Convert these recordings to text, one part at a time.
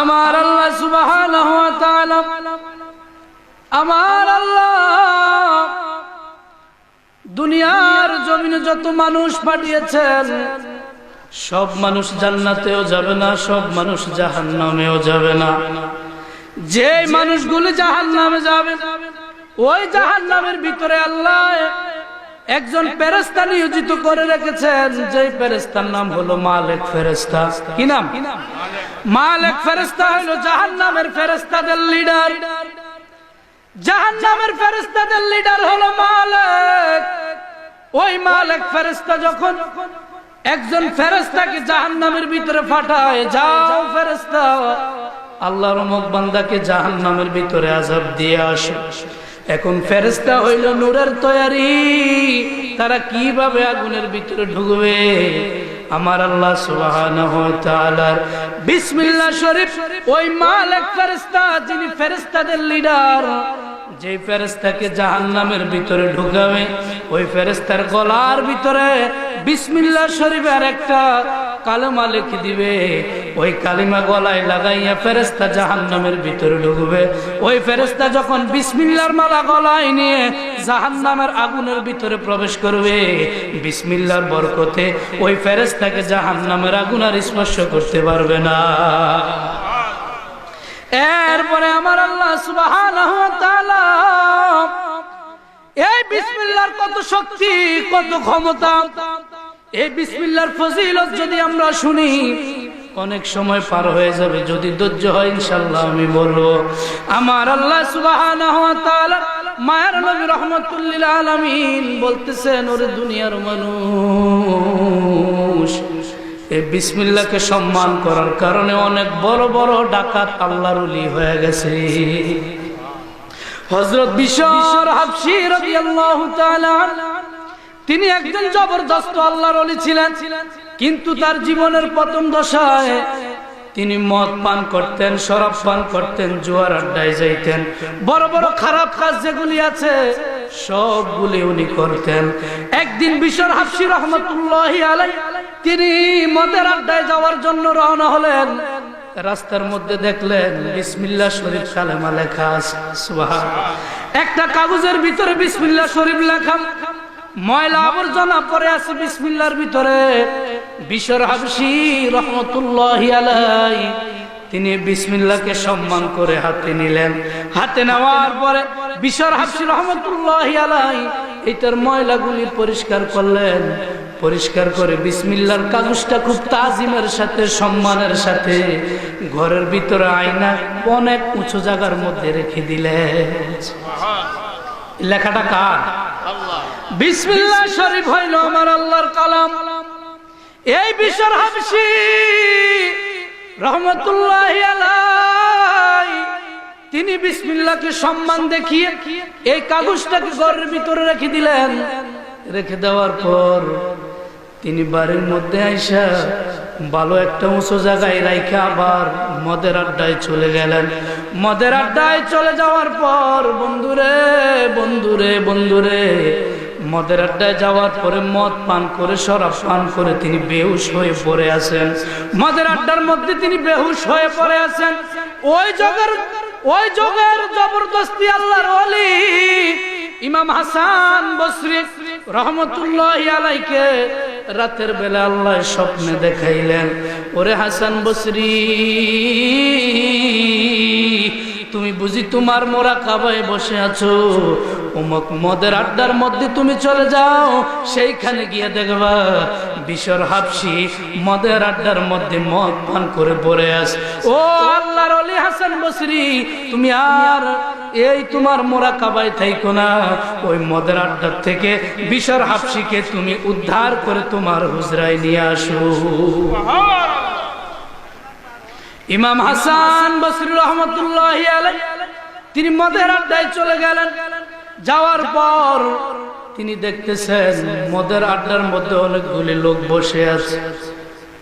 আমার আল্লাহ তাআলা, আমার আল্লাহ দুনিয়ার জমিনে যত মানুষ পাঠিয়েছেন, সব মানুষ জান্নাতেও যাবে না, সব মানুষ জাহান্নামেও যাবে না। যে মানুষগুলো জাহান্নামে যাবে, ওই জাহান্নামের ভিতরে আল্লাহ একজন ফেরেস্তা নিয়োজিত করে রেখেছেন যে ফেরেস্তার নাম হলো মালেক ফেরেস্তা কি নাম? মালেক ফেরেস্তা হলো জাহান্নামের ফেরেস্তাদের লিডার। জাহান্নামের ফেরেস্তাদের লিডার হলো মালেক। ওই মালেক ফেরেস্তা যখন একজন ফেরেস্তাকে জাহান্নামের ভিতরে পাঠায় যাও ফেরেস্তা আল্লাহর মুখ বান্দাকে জাহান্নামের ভিতরে আজাব দিয়ে আসো। এখন ফেরেস্তা হইল নূরের তৈরি তারা কীভাবে আগুনের ভিতরে ঢুকবে? আমার আল্লাহ তাআলার বিসমিল্লাহ শরীফ, ওই মালিক ফেরেস্তা যিনি ফেরেশতাদের লিডার যে ফেরেশতাকে জাহান্নামের ভিতরে ঢুকাবে, ওই ফেরেশতার গলার ভিতরে বিসমিল্লাহ শরীফের একটা কালেমা লিখে দিবে। ওই কালিমা গলায় লাগাইয়া ফেরেস্তা জাহান্নামের ভিতরে ঢুকবে। ওই ফেরেস্তা যখন বিসমিল্লার মালা গলায় নিয়ে জাহান্নামের আগুনের ভিতরে প্রবেশ করবে বিসমিল্লার বরকতে ওই ফেরেস্তাকে জাহান্নামের আগুন আর স্পর্শ করতে পারবে না। এরপরে আমার আল্লাহ সুবহানাহু এই বিসমিল্লার কত শক্তি, কত ক্ষমতা, এই বিসমিল্লার ফজিলত যদি আমরা শুনি, অনেক সময় পার হয়ে যাবে। যদি ধৈর্য হয় ইনশাল্লাহ আমি বলব, আমার আল্লাহ সুবহানাহু ওয়া তাআলা মায়ের নবী রহমাতুল্লিল আলামিন বলতেছেন, ওরে দুনিয়ার মানুষ এই বিসমিল্লাহকে সম্মান করার কারণে অনেক বড় বড় ডাকাত আল্লাহর ওলি হয়ে গেছে। হযরত বিশর হাফসি রাদিয়াল্লাহু তাআলা তিনি একজন জবরদস্ত আল্লাহর অলি ছিলেন, কিন্তু তার জীবনের প্রথম দশায় তিনি মদ পান করতেন, শরাব পান করতেন, জুয়ার আড্ডায় যাইতেন। বড় বড় খারাপ কাজ যেগুলি আছে সবগুলি উনি করতেন। একদিন বিশর হাফসি রহমতুল্লাহ আলাই, তিনি মদের আড্ডায় যাওয়ার জন্য রওনা হলেন। রাস্তার মধ্যে দেখলেন বিসমিল্লাহ শরীফ কালেমা লেখা একটা কাগজের ভিতরে বিসমিল্লা শরীফ লেখা, ময়লা আবর্জনা পরে আছে বিসমিল্লার ভিতরে। বিশ্বর হাবসি রহমতুল্লাহ তিনি বিসমিল্লাহকে সম্মান করে হাতে নিলেন। হাতে নেওয়ার পরে বিশর হাবসি রহমতুল্লাহ আলাই এটার ময়লাগুলি পরিষ্কার করলেন। পরিষ্কার করে বিসমিল্লার কাগজটা খুব তাজিমের সাথে সম্মানের সাথে ঘরের ভিতরে আয়না অনেক উঁচু জায়গার মধ্যে রেখে দিলেন। লেখাটা কার? বিসমিল্লা শরীফ হইল আমার আল্লাহর কালাম। এই বিশ্বর হাবসি রহমতুল্লাহ আলাই তিনি বিসমিল্লাহকে সম্মান দেখিয়ে এই কাগজটাকে ঘরের ভিতরে রেখে দিলেন। রেখে দেওয়ার পর তিনি বাড়ির মধ্যে আইসা ভালো একটা উঁচু জায়গায় রাইখে আবার মদের আড্ডায় চলে গেলেন। মদের আড্ডায় চলে যাওয়ার পর, বন্ধুরে বন্ধুরে বন্ধুরে, মদের আড্ডায় যাওয়ার পরে মদ পান করে, শরাব পান করে তিনি বেহুশ হয়ে পড়ে আছেন। মদের আড্ডার মধ্যে তিনি বেহুশ হয়ে পড়ে আছেন। ওই জগের ওই জগের জবরদস্তি আল্লাহর ওলি ইমাম হাসান বসরি রহমতুল্লাহ আলাইকে রাতের বেলা আল্লাহ স্বপ্নে দেখাইলেন, ওরে হাসান বসরি, তুমি বুঝি তোমার মোরা কাবায় বসে আছো? অমুক মদের আড্ডার মধ্যে তুমি চলে যাও, সেইখানে গিয়ে দেখবা বিশর হাফসি মদের আড্ডার মধ্যে মদ পান করে পড়ে আস। ও আল্লাহর অলি হাসান বসরি, তুমি আর এই তোমার মোরা কাবায় থাইকো না। ওই মদের আড্ডার থেকে বিশর হাফসিকে তুমি উদ্ধার করে তোমার হুজরায় নিয়ে আসো। ইমাম হাসান বসরি রহমতুল্লাহ তিনি মদের আড্ডায় চলে গেলেন। যাওয়ার পর তিনি দেখতেছেন মদের আড্ডার মধ্যে অনেকগুলি লোক বসে আছে।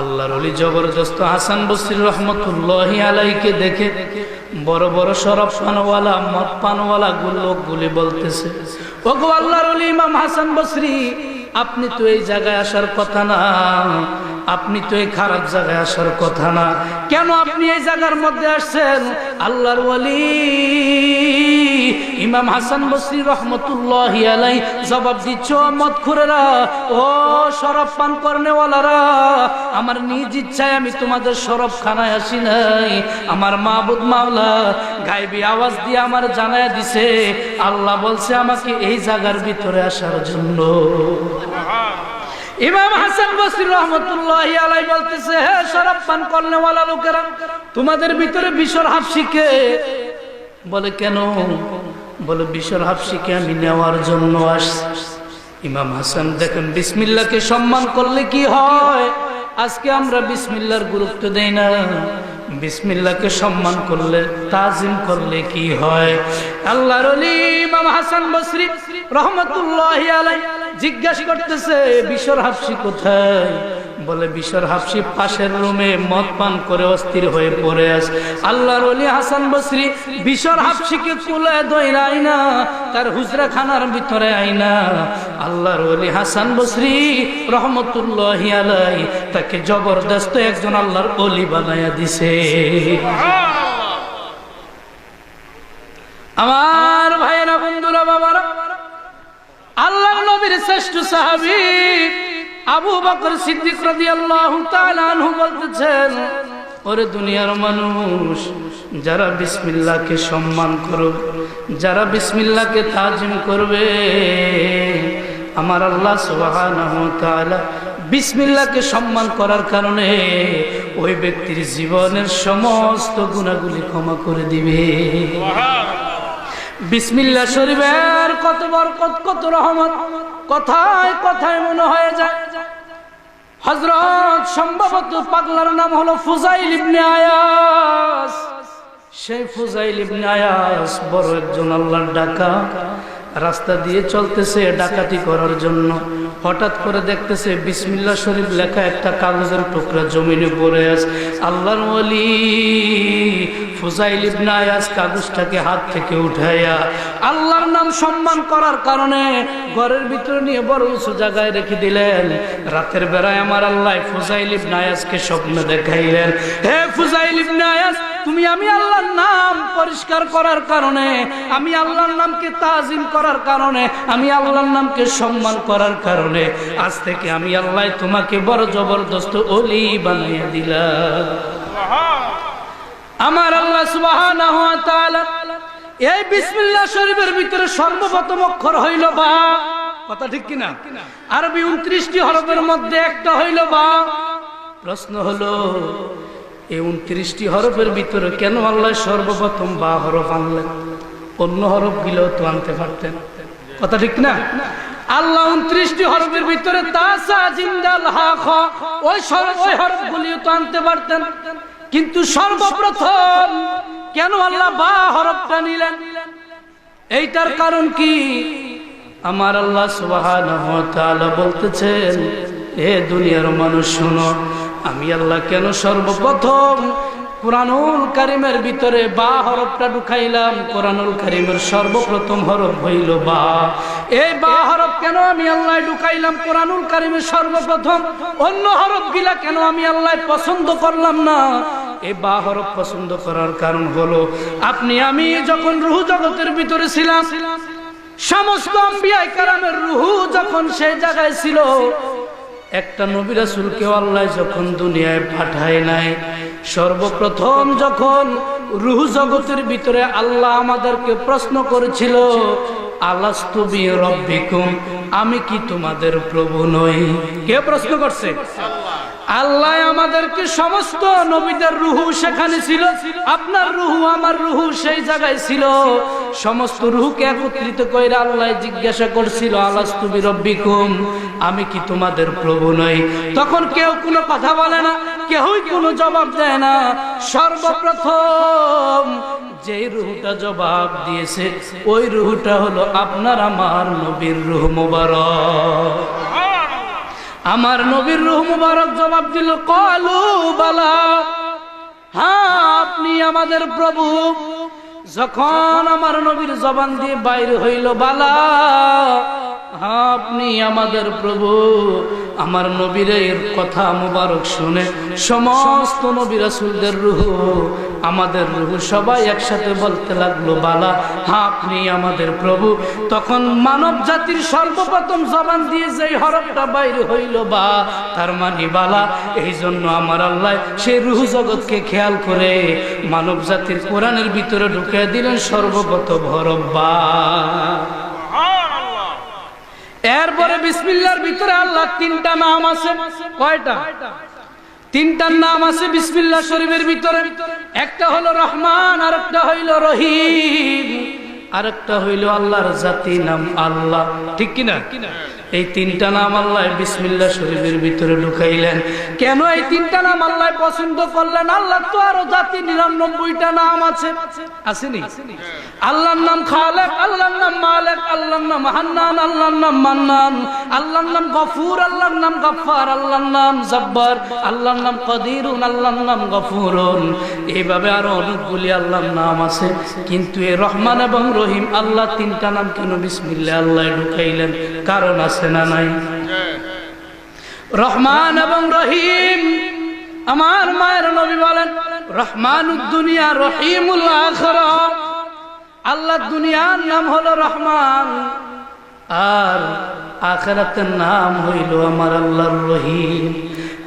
আল্লাহর অলি জবরদস্ত হাসান বসির রহমতুল্লাহ আলাইকে দেখে বড় বড় সরব পানওয়ালা, মদ পানওয়ালা লোকগুলি বলতেছে ও গো আল্লাহর অলি ইমাম হাসান বসরি, আপনি তো এই জায়গায় আসার কথা না, আপনি তো এই খারাপ জায়গায় আসার কথা না। কেন আপনি এই জায়গার মধ্যে আসছেন? আল্লাহর ওয়ালি ইমাম হাসান বসরি রহমতুল্লাহ আলাই জবাব দিচ্ছ মত খুরেরা, ও শরব পান করনেওয়ালারা, আমার নিজ ইচ্ছায় আমি তোমাদের শরব খানায় আসি নাই। আমার মাহবুদ মাওলা গাইবি আওয়াজ দিয়ে আমার জানায় দিছে, আল্লাহ বলছে আমাকে এই জায়গার ভিতরে আসার জন্য। ইমাম হাসান বসরি রহমতুল্লাহ আলাই বলতেছে, হে শরাব পান করনেওয়ালা লোকেরা, তোমাদের ভিতরে বিশর হাফসিকে বলে, কেন? বলে বিশর হাফসিকে আমি নেওয়ার জন্য আসছি। ইমাম হাসান দেখেন, বিসমিল্লাহকে সম্মান করলে কি হয়? আজকে আমরা বিসমিল্লার গুরুত্ব দেই না। বিসমিল্লাহকে সম্মান করলে, তাজিম করলে কি হয়? আল্লাহর ওলি ইমাম হাসান বসরি রহমতুল্লাহ জিজ্ঞাসা করতেছে বিশর হাফসি কোথায়? বলে বিশর হাফসি পাশের রুমে মদ পান করে অস্থির হয়ে পড়ে আস আল্লাহর অলি হাসান বসরি বিশর হাফসিকে কুলে দইরা আইনা তার হুজরা খানার ভিতরে আইনা। আল্লাহর ওলি হাসান বসরি রহমতুল্লাহ আলাই তাকে জবরদস্ত একজন আল্লাহর অলি বানায়া দিছে। আমার ভাইয়েরা বন্ধুরা বাবারা আল্লাহ নবীর শ্রেষ্ঠ সাহাবী আবু বকর সিদ্দিক রাদিয়াল্লাহু তাআলা আনহু বলতেছেন ওরে দুনিয়ার মানুষ যারা বিসমিল্লাহকে সম্মান করবে যারা বিসমিল্লাহকে তাজিম করবে আমার আল্লাহ সুবহানাহু তাআলা বিসমিল্লাহকে সম্মান করার কারণে ওই ব্যক্তির জীবনের সমস্ত গুণাগুলি ক্ষমা করে দিবে। বিসমিল্লা শরীফের কত বরকত কত রহমত কথায় কথায় মনে হয়ে যায়। হজরত সম্ভবত পাগলার নাম হলো ফুজাইল ইবনে আয়াস। সেই ফুজাইল ইবনে আয়াস বড় একজন আল্লাহর ডাকা। রাস্তা দিয়ে চলতেছে ডাকাতি করার জন্য। হঠাৎ করে দেখতেছে বিসমিল্লা শরীফ লেখা একটা কাগজের টুকরা জমিনে পড়ে আছে। আল্লাহর ওলি ফুজাইল ইবনে আয়াস কাগজটাকে হাত থেকে উঠাইয়া আল্লাহর নাম সম্মান করার কারণে ঘরের ভিতরে নিয়ে বড় উঁচু জায়গায় রেখে দিলেন। রাতের বেলায় আমার আল্লাহ ফুজাইল ইবনে আয়াসকে স্বপ্ন দেখাইলেন। হে ফুজাইল ইবনে আয়াস তুমি আমি আল্লাহর নাম পরিষ্কার করার কারণে, আমি আল্লাহর নামকে তাজিম করার কারণে, আমি আল্লাহর নামকে সম্মান করার কারণে, আজ থেকে আমি আল্লাহ তোমাকে বড় জবরদস্ত অলি বানিয়ে দিলাম। আমার আল্লাহ ওয়া এই বিসমিল্লাহ শরীফের ভিতরে সর্বপ্রথম অক্ষর হইল বা। কথা ঠিক কিনা? আরবি উনত্রিশটি হরফের মধ্যে একটা হইল বা। প্রশ্ন হলো এই উনত্রিশটি হরফের ভিতরে কেন আল্লাহ সর্বপ্রথম বা হরফ আনলেন? অন্য হরফগুলো তো আনতে পারতেন। কথা ঠিক না? আল্লাহ উনত্রিশটি হরফের ভিতরে ওই ওই তো আনতে পারতেন। কিন্তু সর্বপ্রথম কেন আল্লাহ বা হরফটা নিলেন? এইটার কারণ কি? আমার আল্লাহ তাআলা বলতেছেন হে দুনিয়ার মানুষ শোনো আমি আল্লাহ কেন সর্বপ্রথম কোরআনুল কারিমের ভিতরে বা হরফটা ঢুকাইলাম? কোরআনুল কারিমের সর্বপ্রথম হরফ হইল বা। এই বা হরফ কেন আমি আল্লাহ ঢুকাইলাম? কোরআনুল কারিমের সর্বপ্রথম অন্য হরফ গিলা কেন আমি আল্লাহ পছন্দ করলাম না? এই বা হরফ পছন্দ করার কারণ হলো, আপনি আমি যখন রুহু জগতের ভিতরে ছিলাম, সমস্ত আম্বিয়াই কারামের রুহু যখন সেই জায়গায় ছিল একটা নবী রাসূলকে আল্লাহ যখন দুনিয়ায় পাঠায় নাই, সর্বপ্রথম যখন রুহু জগতের ভিতরে আল্লাহ আমাদেরকে প্রশ্ন করেছিল আলাস্তুবি রব্বিকুম, আমি কি তোমাদের প্রভু নই? কে প্রশ্ন করছে? আল্লাহ আমাদেরকে সমস্ত নবীদের রুহু সেখানে ছিল, আপনার রুহু, আমার রুহু সেই জায়গায় ছিল। সমস্ত রুহকে একত্রিত করে আল্লাহ জিজ্ঞাসা করছিল আলাস্তুবি রব্বিকুম আমি কি তোমাদের প্রভু নই? তখন কেউ কোনো কথা বলে না, কেউই কোনো জবাব দেয় না। সর্বপ্রথম যেই রুহুটা জবাব দিয়েছে, ওই রুহুটা হলো আপনার আমার নবীর রুহ মুবারক। আমার নবীর রুহ মুবারক জবাব দিল, কলু, বালা হ্যাঁ আপনি আমাদের প্রভু। যখন আমার নবীর জবান দিয়ে বাইর হইল, বালা, আপনি আমাদের প্রভু, আমার নবীরের কথা মোবারক শুনে সমস্ত নবী রাসুলদের রুহ, আমাদের রুহ সবাই একসাথে বলতে লাগল, বালা হ্যাঁ আপনি আমাদের প্রভু। তখন মানব জাতির সর্বপ্রথম জবান দিয়ে যে হরফটা বাইরে হইল, বা তার মানে বালা। এই জন্য আমার আল্লাহ সেই রুহ জগৎকে খেয়াল করে মানব জাতির কোরআনের ভিতরে ঢুকে দিলেন সর্বপ্রথম হরফ বা। এরপরে বিসমিল্লার ভিতরে আল্লাহ তিনটা নাম আছে। কয়টা? তিনটার নাম আছে বিসমিল্লাহ শরীফের ভিতরে। একটা হলো রহমান আর একটা হইল রহিম, আরেকটা হইল আল্লাহর জাতি নাম আল্লাহ। ঠিক কিনা? এই তিনটা নাম আল্লাহ বিসমিল্লাহ শরীফের ভিতরে ঢুকাইলেন কেন এই তিনটা নাম আল্লাহ পছন্দ করলেন আল্লাহ তো আরও জাতি নিরানব্বইটা নাম আছে আসেনি আল্লাহর নাম খালেক আল্লাহর নাম মালেক আল্লাহর নাম হান্নান আল্লাহর নাম মান্নান আল্লাহর নাম গফুর আল্লাহর নাম গফার আল্লাহর নাম জব্বার আল্লাহর নাম কদিরুন আল্লাহর নাম গফুরুন এইভাবে আরও অনেকগুলি আল্লাহর নাম আছে কিন্তু এই রহমান এবং রহিম আল্লাহ তিনটা নাম কেন বিসমিল্লা আল্লাহ ঢুকাইলেন কারণ আছে না নাই? রহমান এবং রহিম, আমার মায়ের নবী বলেন রহমান দুনিয়া রহিমুল আখরা। আল্লাহ দুনিয়ার নাম হলো রহমান, আর আখেরাতের নাম হইল আমার আল্লাহর রহিম।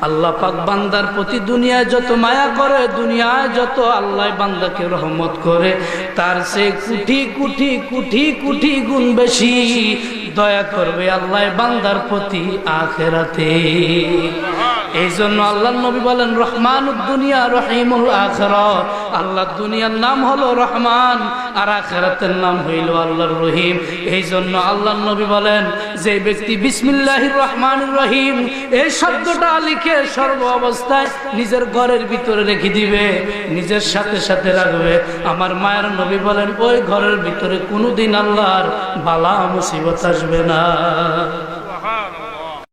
আল্লাহ পাক বান্দার প্রতি দুনিয়ায় যত মায়া করে, দুনিয়ায় যত আল্লাহ বান্দাকে রহমত করে, তার সে কুঠি কুঠি কুঠি কুঠি গুণ বেশি। দয়া করবে আল্লাহ বান্দার প্রতি আখেরাতে। এই জন্য আল্লাহ নবী বলেন রহমান দুনিয়া রহিমুল আখরা। আল্লাহ দুনিয়ার নাম হলো রহমান, আর আখেরাতের নাম হইল আল্লাহর রহিম। এই জন্য আল্লাহ নবী বলেন, যে ব্যক্তি বিসমিল্লাহির রহমান রহিম, এই শব্দটা লিখে সর্ব অবস্থায় নিজের ঘরের ভিতরে রেখে দিবে, নিজের সাথে সাথে রাখবে। আমার মায়ের নবী বলেন, ওই ঘরের ভিতরে কোনোদিন আল্লাহর বালা, মুসিবত আসবে না।